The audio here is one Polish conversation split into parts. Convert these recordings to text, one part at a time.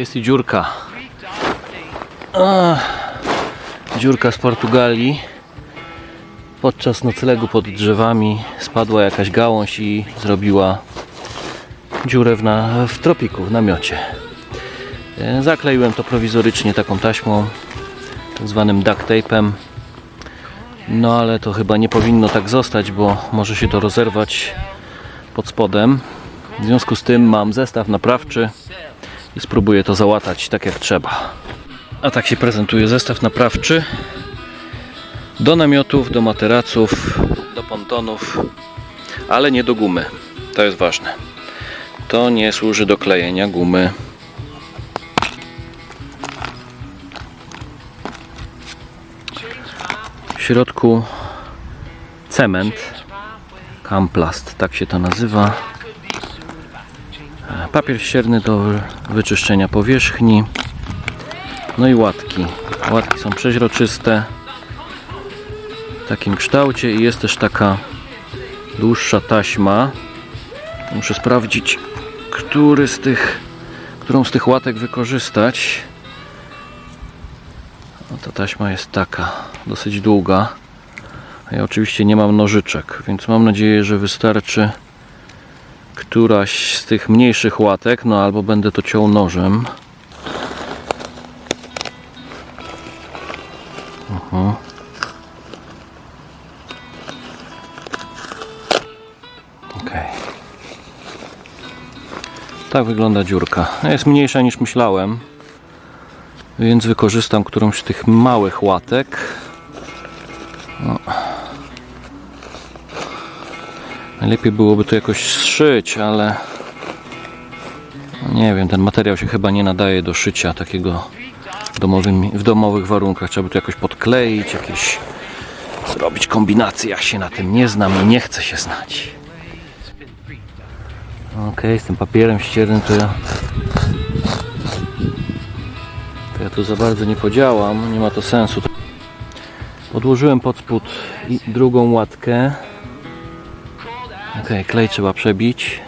Jest i dziurka. Dziurka z Portugalii. Podczas noclegu pod drzewami spadła jakaś gałąź i zrobiła dziurę w, na, w tropiku, w namiocie. E, Zakleiłem to prowizorycznie taką taśmą, tak zwanym duct tape'em. No ale to chyba nie powinno tak zostać, bo może się to rozerwać pod spodem. W związku z tym mam zestaw naprawczy i spróbuję to załatać tak jak trzeba. A tak się prezentuje zestaw naprawczy do namiotów, do materaców, do pontonów, ale nie do gumy. To jest ważne. To nie służy do klejenia gumy. W środku cement, Camplast, tak się to nazywa. Papier ścierny do wyczyszczenia powierzchni. No i łatki. Łatki są przeźroczyste w takim kształcie i jest też taka dłuższa taśma. Muszę sprawdzić, który z tych, którą z tych łatek wykorzystać. No ta taśma jest taka, dosyć długa. Ja oczywiście nie mam nożyczek, więc mam nadzieję, że wystarczy któraś z tych mniejszych łatek, no albo będę to ciął nożem. Okej. Tak wygląda dziurka. Jest mniejsza niż myślałem, więc wykorzystam którąś z tych małych łatek. No. Najlepiej byłoby to jakoś zszyć, ale nie wiem, ten materiał się chyba nie nadaje do szycia takiego w, domowym, w domowych warunkach. Trzeba by to jakoś podkleić, jakieś zrobić kombinacje. Ja się na tym nie znam i nie chcę się znać. Ok, z tym papierem ściernym to ja to ja tu za bardzo nie podziałam, nie ma to sensu. Podłożyłem pod spód drugą łatkę. Ok, klej trzeba przebić.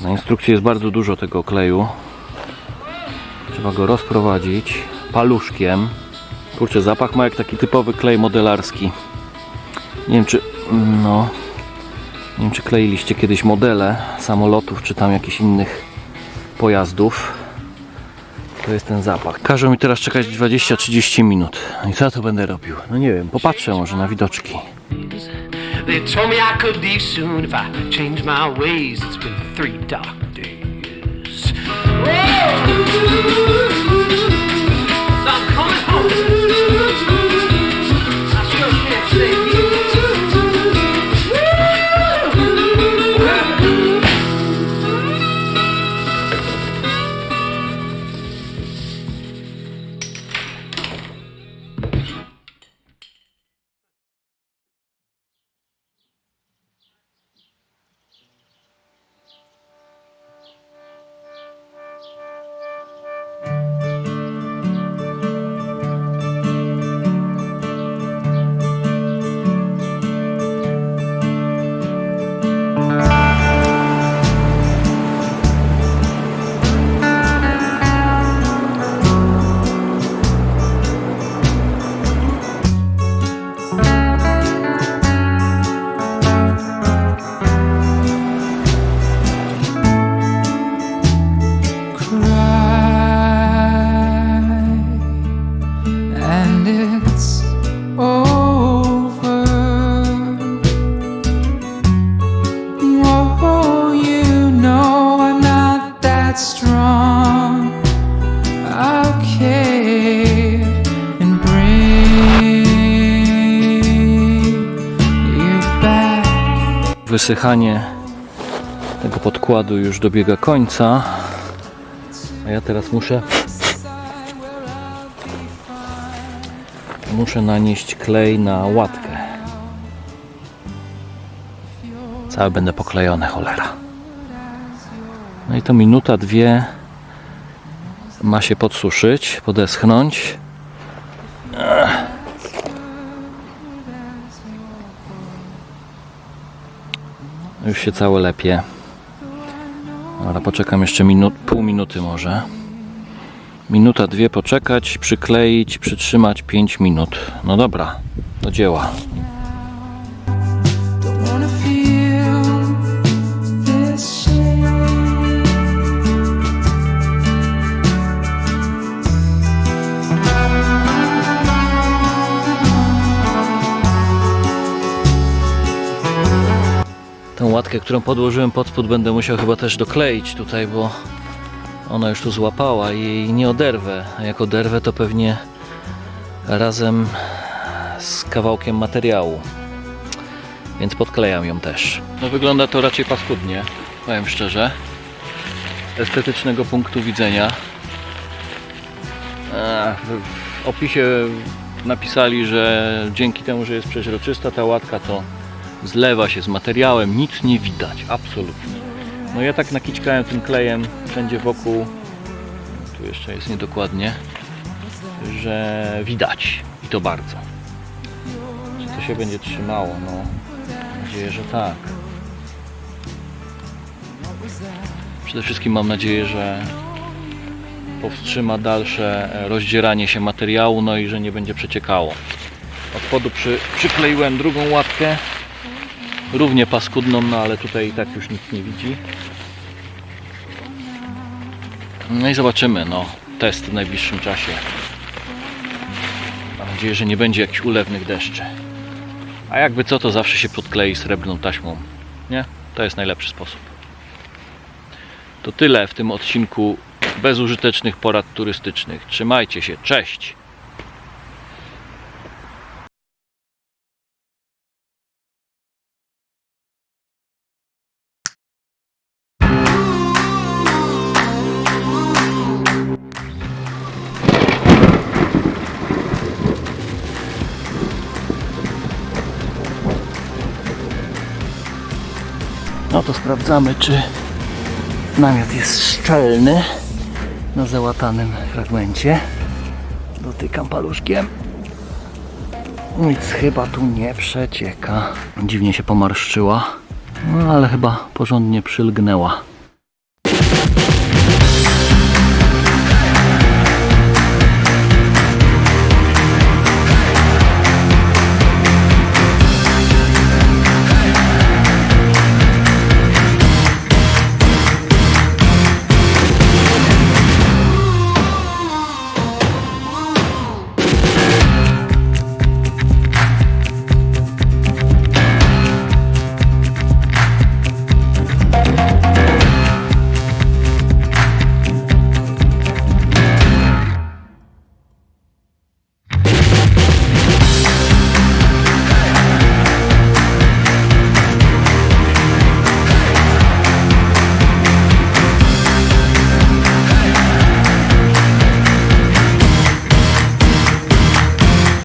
Na instrukcji jest bardzo dużo tego kleju. Trzeba go rozprowadzić paluszkiem. Kurczę, zapach ma jak taki typowy klej modelarski. Nie wiem czy. No. Nie wiem czy kleiliście kiedyś modele samolotów czy tam jakichś innych pojazdów. To jest ten zapach. Każą mi teraz czekać 20-30 minut. I co to będę robił? No nie wiem, popatrzę może na widoczki. They told me I could leave soon if I changed my ways. It's been three dark wysychanie tego podkładu już dobiega końca. A ja teraz muszę muszę nanieść klej na łatkę. Cały będę poklejony, cholera. No i to minuta, dwie ma się podsuszyć, podeschnąć. Już się całe lepie. Ale poczekam jeszcze minut, pół minuty może. Minuta, dwie poczekać, przykleić, przytrzymać 5 minut. No dobra, do dzieła. Łatkę, którą podłożyłem pod spód będę musiał chyba też dokleić tutaj, bo ona już tu złapała i jej nie oderwę. A jak oderwę, to pewnie razem z kawałkiem materiału. Więc podklejam ją też. No wygląda to raczej paskudnie, powiem szczerze. Estetycznego punktu widzenia. W opisie napisali, że dzięki temu, że jest przeźroczysta ta łatka, to zlewa się z materiałem, nic nie widać, absolutnie. No ja tak nakiczkałem tym klejem wszędzie wokół, tu jeszcze jest niedokładnie, że widać i to bardzo. Czy to się będzie trzymało? No, mam nadzieję, że tak. Przede wszystkim mam nadzieję, że powstrzyma dalsze e, rozdzieranie się materiału, no i że nie będzie przeciekało. Od spodu przy, przykleiłem drugą łatkę, równie paskudną, no ale tutaj i tak już nic nie widzi. No i zobaczymy, no, test w najbliższym czasie. Mam nadzieję, że nie będzie jakichś ulewnych deszczy. A jakby co, to zawsze się podklei srebrną taśmą. Nie? To jest najlepszy sposób. To tyle w tym odcinku bezużytecznych porad turystycznych. Trzymajcie się, cześć! No to sprawdzamy, czy namiot jest szczelny na załatanym fragmencie. Dotykam paluszkiem. Nic chyba tu nie przecieka. Dziwnie się pomarszczyła, no ale chyba porządnie przylgnęła.